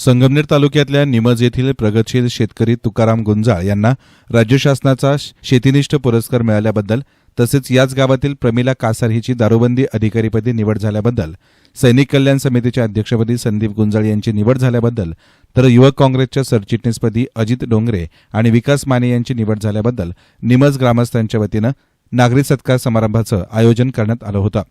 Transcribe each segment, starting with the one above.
संगमनेर तालुक्यातल्या निमज येथील प्रगतशील शेतकरी तुकाराम गुंजाळ यांना राज्य शासनाचा शेतीनिष्ठ पुरस्कार मिळाल्याबद्दल तसेच याच गावातील प्रमिला कासार हिची दारूबंदी अधिकारीपदी निवड झाल्याबद्दल सैनिक कल्याण समितीच्या अध्यक्षपदी संदीप गुंजाळ यांची निवड झाल्याबद्दल तर युवक काँग्रेसच्या सरचिटणीसपदी अजित डोंगरे आणि विकास माने यांची निवड झाल्याबद्दल निमज ग्रामस्थांच्या वतीनं नागरी सत्कार समारंभाचं आयोजन करण्यात आलं होतं.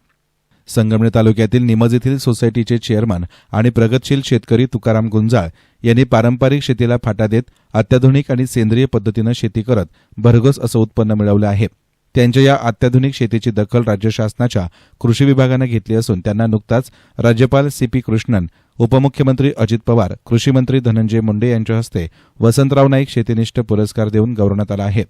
संगमनेर तालुक्यातील निमज येथील सोसायटीचे चेअरमन आणि प्रगतशील शेतकरी तुकाराम गुंजाळ यांनी पारंपरिक शेतीला फाटा देत अत्याधुनिक आणि सेंद्रिय पद्धतीनं शेती करत भरघोस असं उत्पन्न मिळवलं आहे. त्यांच्या या अत्याधुनिक शेतीची दखल राज्य शासनाच्या कृषी विभागानं घेतली असून त्यांना नुकताच राज्यपाल सी पी कृष्णन उपमुख्यमंत्री अजित पवार कृषी मंत्री धनंजय मुंडे यांच्या हस्ते वसंतराव नाईक शेतीनिष्ठ पुरस्कार देऊन गौरवण्यात आला आहे.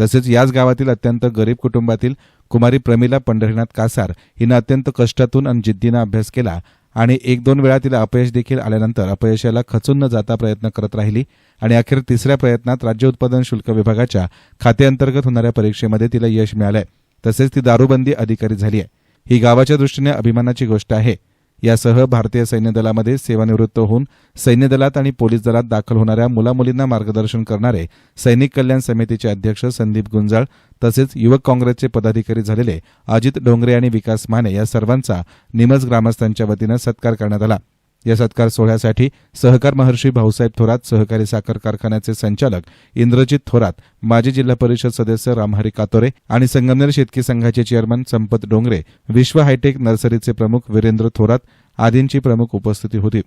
तसेच याच गावातील अत्यंत गरीब कुटुंबातील कुमारी प्रमिला पंढरीनाथ कासार हिनं अत्यंत कष्टातून आणि जिद्दीनं अभ्यास केला आणि एक दोन वेळा तिला अपयश देखील आल्यानंतर अपयशाला खचून न जाता प्रयत्न करत राहिली आणि अखेर तिसऱ्या प्रयत्नात राज्य उत्पादन शुल्क विभागाच्या खात्याअंतर्गत होणाऱ्या परीक्षेमध्ये तिला यश मिळालंय. तसेच ती दारूबंदी अधिकारी झाली आहे ही गावाच्या दृष्टीने अभिमानाची गोष्ट आहे. यासह भारतीय सैन्य दलामध्ये सेवानिवृत्त होऊन सैन्य दलात आणि पोलीस दलात दाखल होणाऱ्या मुलामुलींना मार्गदर्शन करणारे सैनिक कल्याण समितीचे अध्यक्ष संदीप गुंजाळ तसेच युवक काँग्रेसचे पदाधिकारी झालेले अजित डोंगरे आणि विकास माने या सर्वांचा निमज ग्रामस्थांच्या वतीनं सत्कार करण्यात आला. या सत्कार सोहळ्यासाठी सहकार महर्षी भाऊसाहेब थोरात सहकारी साखर कारखान्याचे संचालक इंद्रजित थोरात माजी जिल्हा परिषद सदस्य रामहरी कातोरे आणि संगमनेर शेतकी संघाचे चेअरमन संपत डोंगरे विश्व हायटेक नर्सरीचे प्रमुख वीरेंद्र थोरात आदींची प्रमुख उपस्थिती होती.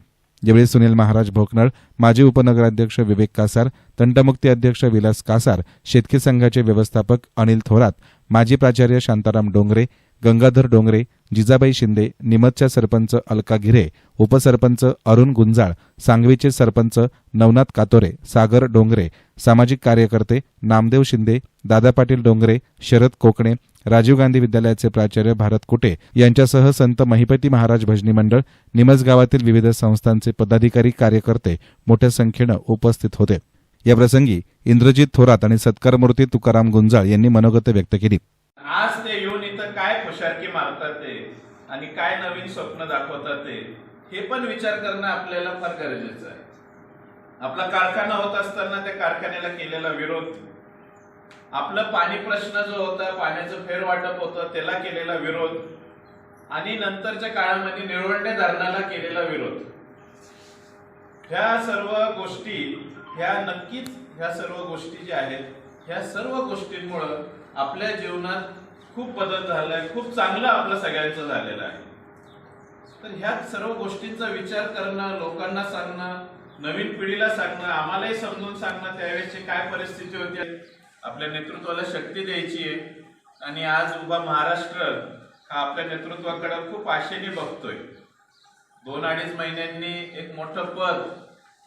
यावेळी सुनील महाराज भोकनळ माजी उपनगराध्यक्ष विवेक कासार तंटमुक्ती अध्यक्ष विलास कासार शेतकी संघाचे व्यवस्थापक अनिल थोरात माजी प्राचार्य शांताराम डोंगरे गंगाधर डोंगरे जिजाबाई शिंदे निमतच्या सरपंच अलका घिरे उपसरपंच अरुण गुंजाळ सांगवीचे सरपंच नवनाथ कातोरे सागर डोंगरे सामाजिक कार्यकर्ते नामदेव शिंदे दादा पाटील डोंगरे शरद कोकणे राजीव गांधी विद्यालयाचे प्राचार्य भारत कुटे यांच्यासह संत महिपती महाराज भजनी मंडळ निमज गावातील विविध संस्थांचे पदाधिकारी कार्यकर्ते मोठ्या संख्येनं उपस्थित होते. याप्रसंगी इंद्रजित थोरात आणि सत्कारमूर्ती तुकाराम गुंजाळ यांनी मनोगत व्यक्त केली. आज ते येऊन इथं काय खुशारकी मारतात ते? आणि काय नवीन स्वप्न दाखवतात ते? हे पण विचार करणं आपल्याला फार गरजेचं आहे. आपला कारखाना होत असताना त्या कारखान्याला केलेला विरोध. आपलं पाणी प्रश्न जो होता पाण्याचं फेरवाटप होतं त्याला केलेला विरोध. आणि नंतरच्या काळामध्ये निळवंडे धरणाला केलेला विरोध. ह्या सर्व गोष्टी ह्या नक्कीच ह्या सर्व गोष्टी ज्या आहेत ह्या सर्व गोष्टींमुळं आपल्या जीवनात खूप बदल झालाय खूप चांगलं आपलं सगळ्यांचं झालेलं आहे. तर ह्या सर्व गोष्टींचा विचार करणं लोकांना सांगणं नवीन पिढीला सांगणं आम्हालाही समजून सांगणं त्यावेळेसची काय परिस्थिती होती आपल्या नेतृत्वाला शक्ती द्यायची आहे. आणि आज उभा महाराष्ट्र हा आपल्या नेतृत्वाकडे खूप आशेने बघतोय. दोन अडीच महिन्यांनी एक मोठं पद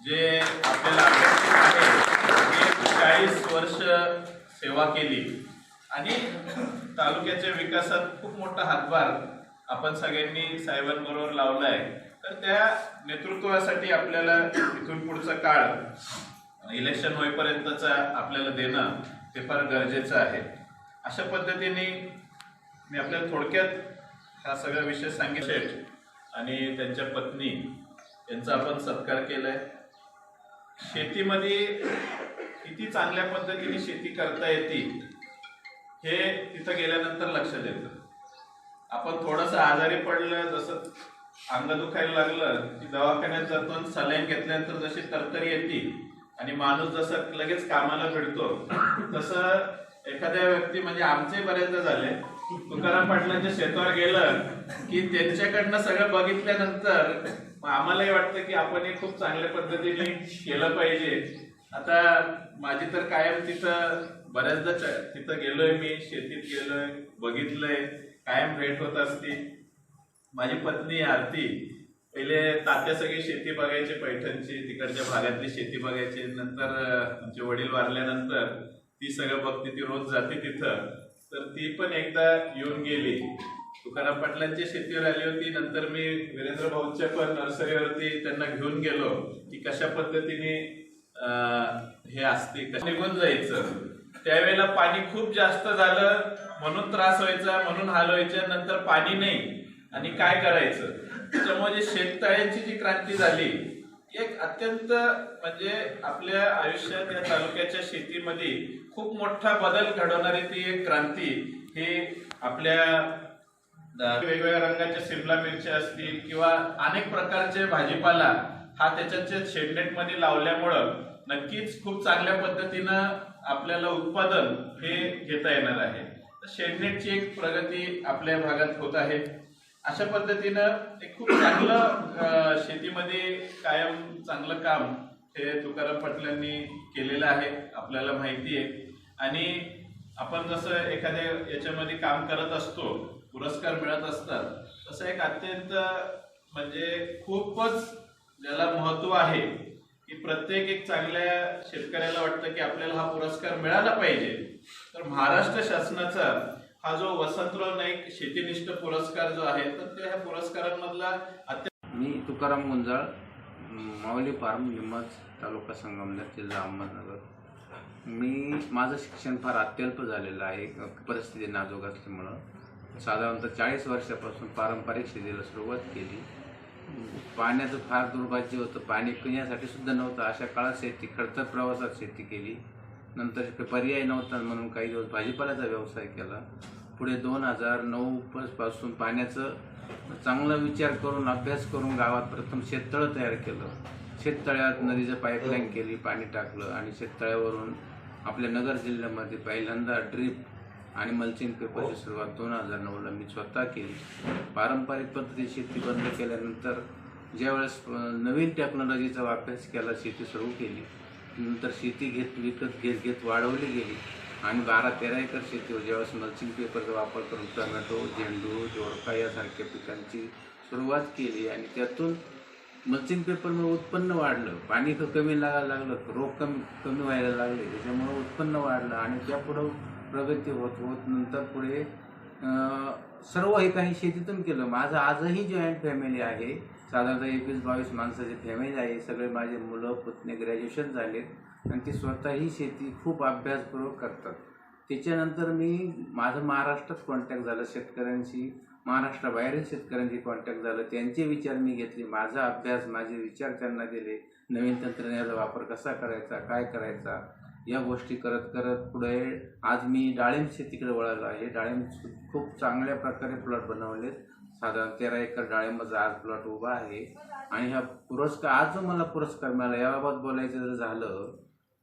जे आपल्याला अपेक्षित आहे चाळीस वर्ष सेवा केली. आणि तालुक्याच्या विकासात खूप मोठा हातभार आपण सगळ्यांनी साहेबांबरोबर लावलाय. तर त्या नेतृत्वासाठी आपल्याला इथून पुढचा काळ इलेक्शन होईपर्यंतचा आपल्याला देणं ते फार गरजेचं आहे. अशा पद्धतीने मी आपल्याला थोडक्यात हा सगळा विषय सांगितले आणि त्यांच्या पत्नी यांचा आपण सत्कार केलाय. शेतीमध्ये किती चांगल्या पद्धतीने शेती करता येते हे तिथं गेल्यानंतर लक्षात येतं. आपण थोडस आजारी पडलं जसं अंग दुखायला लागलं की दवाखान्यात जातो आणि सलाईन घेतल्यानंतर जशी तरतरी येते आणि माणूस जसं लगेच कामाला भिडतो तसं एखाद्या व्यक्ती म्हणजे आमचे बरेचदा झाले. तुकाराम पाटलांच्या शेतावर गेलं की त्यांच्याकडनं सगळं बघितल्यानंतर आम्हालाही वाटतं की आपण हे खूप चांगल्या पद्धतीने केलं पाहिजे. आता माझी तर कायम तिथं बऱ्याचदा तिथं गेलोय मी शेतीत गेलोय बघितलंय कायम भेट होत असती. माझी पत्नी आरती पहिले तात्या सगळी शेती बघायची पैठणची तिकडच्या भागातली शेती बघायची नंतर आमचे वडील वारल्यानंतर ती सगळं बघते ती रोज जाते तिथं. तर ती पण एकदा येऊन गेली. तुकाराम पाटलांच्या शेतीवर आली होती नंतर मी वीरेंद्र भाऊंच्या पण नर्सरीवरती त्यांना घेऊन गेलो की कशा पद्धतीने हे असते कसं निघून जायचं. त्यावेळेला पाणी खूप जास्त झालं म्हणून त्रास व्हायचा म्हणून हाल व्हायचे नंतर पाणी नाही. आणि काय करायचं? त्याच्यामुळे जे शेततळ्यांची जी क्रांती झाली एक अत्यंत म्हणजे आपल्या आयुष्यात या तालुक्याच्या शेतीमध्ये खूप मोठा बदल घडवणारी ती एक क्रांती. ही आपल्या वेगवेगळ्या रंगाच्या सिमला मिरच्या असतील किंवा अनेक प्रकारचे भाजीपाला हा त्याच्या शेडनेटमध्ये लावल्यामुळं नक्कीच खूप चांगल्या पद्धतीनं आपल्याला उत्पादन हे घेता येणार आहे. तर शेडनेटची एक प्रगती आपल्या भागात होत आहे. अशा पद्धतीनं एक खूप चांगलं शेतीमध्ये कायम चांगलं काम हे तुकाराम पाटलांनी केलेलं आहे आपल्याला माहिती आहे. आणि आपण जसं एखाद्या याच्यामध्ये काम करत असतो पुरस्कार मिळत असतात तसं एक अत्यंत म्हणजे खूपच ज्याला महत्त्व आहे की प्रत्येक एक चांगल्या शेतकऱ्याला वाटतं की आपल्याला हा पुरस्कार मिळाला पाहिजे. तर महाराष्ट्र शासनाचा हा जो वसंतराव नाईक शेतीनिष्ठ पुरस्कार जो आहे तर त्या ह्या पुरस्कारांमधला अत्यंत मी तुकाराम गुंजाळ माऊली फार्म निमज तालुका संगमनेर जिल्हा अहमदनगर. मी माझं शिक्षण फार अत्यल्प झालेलं आहे परिस्थिती नाजूक असल्यामुळं. साधारणतः चाळीस वर्षापासून पारंपरिक शेतीला सुरुवात केली. पाण्याचं फार दुर्भाग्य होतं. पाणी पिण्यासाठी सुद्धा नव्हतं. अशा काळात शेती खडतर प्रवासात शेती केली. नंतर पर्याय नव्हता म्हणून काही दिवस भाजीपाल्याचा व्यवसाय केला. पुढे दोन हजार नऊ पासून पाण्याचं चांगला विचार करून अभ्यास करून गावात प्रथम शेततळं तयार केलं. शेततळ्यात नदीचं पाईपलाईन केली पाणी टाकलं आणि शेततळ्यावरून आपल्या नगर जिल्ह्यामध्ये पहिल्यांदा ड्रीप आणि मल्चिंग पेपरची सुरुवात दोन हजार नऊला मी स्वतः केली. पारंपरिक पद्धती शेती बंद केल्यानंतर ज्यावेळेस नवीन टेक्नॉलॉजीचा अभ्यास केला शेती सुरू केली. नंतर शेती घेत विकत घेत घेत वाढवली गेली. आणि बारा तेरा एकर शेतीवर ज्यावेळेस मल्चिंग पेपरचा वापर करून टोमॅटो झेंडू जोडका यासारख्या पिकांची सुरुवात केली आणि त्यातून मल्चिंग पेपरमुळे उत्पन्न वाढलं. पाणी कमी लागायला लागलं रोग कमी कमी व्हायला लागले त्याच्यामुळं उत्पन्न वाढलं आणि त्यापुढं प्रगती होत होत नंतर पुढे सर्व हे काही शेतीतून केलं. माझं आजही जॉईंट फॅमिली आहे. साधारणतः एकवीस बावीस माणसाची फॅमिली आहे. सगळे माझे मुलं पुतणे ग्रॅज्युएशन झालेत. आणि ती स्वतःही शेती खूप अभ्यासपूर्वक करतात. त्याच्यानंतर मी माझं महाराष्ट्रात कॉन्टॅक्ट झालं. शेतकऱ्यांशी महाराष्ट्राबाहेरील शेतकऱ्यांशी कॉन्टॅक्ट झालं. त्यांचे विचार मी घेतले. माझा अभ्यास माझे विचार त्यांना दिले. नवीन तंत्रज्ञानाचा वापर कसा करायचा काय करायचा? या गोष्टी करत करत पुढे आज मी डाळिंब शेतीकडे वळालो आहे. डाळिंब खूप चांगल्या प्रकारे प्लॉट बनवलेत. साधारण तेरा एकर डाळिंबाचा आज प्लॉट उभा आहे. आणि हा पुरस्कार आज जो मला पुरस्कार मिळाला याबाबत बोलायचं जर झालं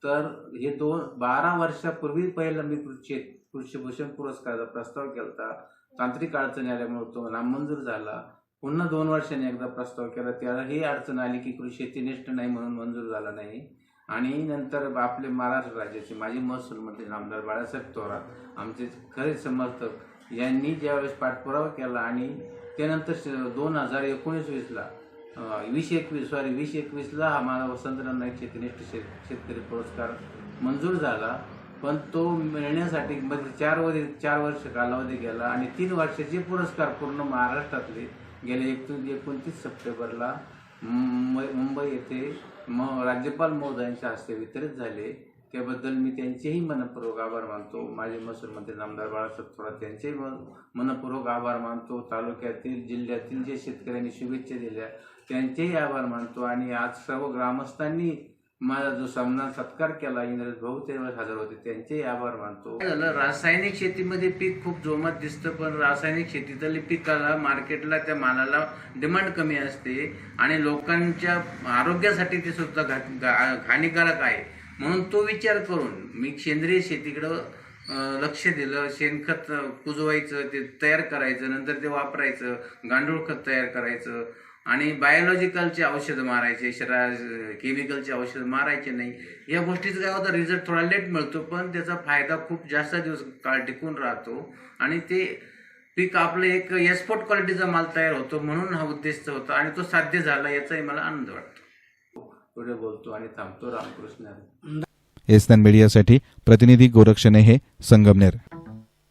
तर हे दोन बारा वर्षापूर्वी पहिला मी कृषी कृषीभूषण पुरस्काराचा प्रस्ताव केला होता तांत्रिक अडचणी आल्यामुळे तो नामंजूर झाला. पुन्हा दोन वर्षांनी एकदा प्रस्ताव केला. त्याला ही अडचण आली की कृषी शेतीनिष्ठ नाही म्हणून मंजूर झाला नाही. आणि नंतर आपले महाराष्ट्र राज्याचे माजी महसूल मंत्री नामदार बाळासाहेब थोरात आमचे खरे समर्थक यांनी ज्यावेळेस पाठपुरावा केला आणि त्यानंतर दोन हजार एकोणीस वीसला वीस एकवीस सॉरी वीस एकवीसला हा माझा वसंतराव नाईक शेतीनिष्ठ शेत शेतकरी पुरस्कार मंजूर झाला. पण तो मिळण्यासाठी मध्ये चार वर चार वर्ष कालावधी गेला आणि तीन वर्षाचे पुरस्कार पूर्ण महाराष्ट्रातले गेले. एकतीस एकोणतीस सप्टेंबरला मुंबई मुंबई येथे म राज्यपाल महोदयांच्या हस्ते वितरित झाले. त्याबद्दल मी त्यांचेही मनपूर्वक आभार मानतो. माझे महसूल मंत्री नामदार बाळासाहेब थोरात यांचेही मन- मनपूर्वक आभार मानतो. तालुक्यातील जिल्ह्यातील जे शेतकऱ्यांनी शुभेच्छा दिल्या त्यांचेही आभार मानतो. आणि आज सर्व ग्रामस्थांनी माझा जो सामना सत्कार केला इंद्रज भाऊ ते हजर होते त्यांचे आभार मानतो. काय झालं? रासायनिक शेतीमध्ये पीक खूप जोमात दिसतं पण रासायनिक शेतीतले पिकाला मार्केटला त्या मालाला डिमांड कमी असते आणि लोकांच्या आरोग्यासाठी ते सुद्धा हानिकारक आहे. म्हणून तो विचार करून मी सेंद्रिय शेतीकडं लक्ष दिलं. शेणखत कुजवायचं ते तयार करायचं नंतर ते वापरायचं गांडूळ खत तयार करायचं. आणि बायोलॉजिकलचे औषधं मारायचे शरा केमिकलचे औषधं मारायचे नाही. या गोष्टीचा काय होतं रिझल्ट थोडा लेट मिळतो पण त्याचा फायदा खूप जास्त दिवस काळ टिकून राहतो. आणि ते पीक आपलं एक एक्सपोर्ट क्वालिटीचा माल तयार होतो म्हणून हा उद्देश होता आणि तो साध्य झाला याचाही मला आनंद वाटतो. पुढे बोलतो आणि थांबतो. रामकृष्ण. एस मीडियासाठी प्रतिनिधी गोरक्षणे हे संगमनेर.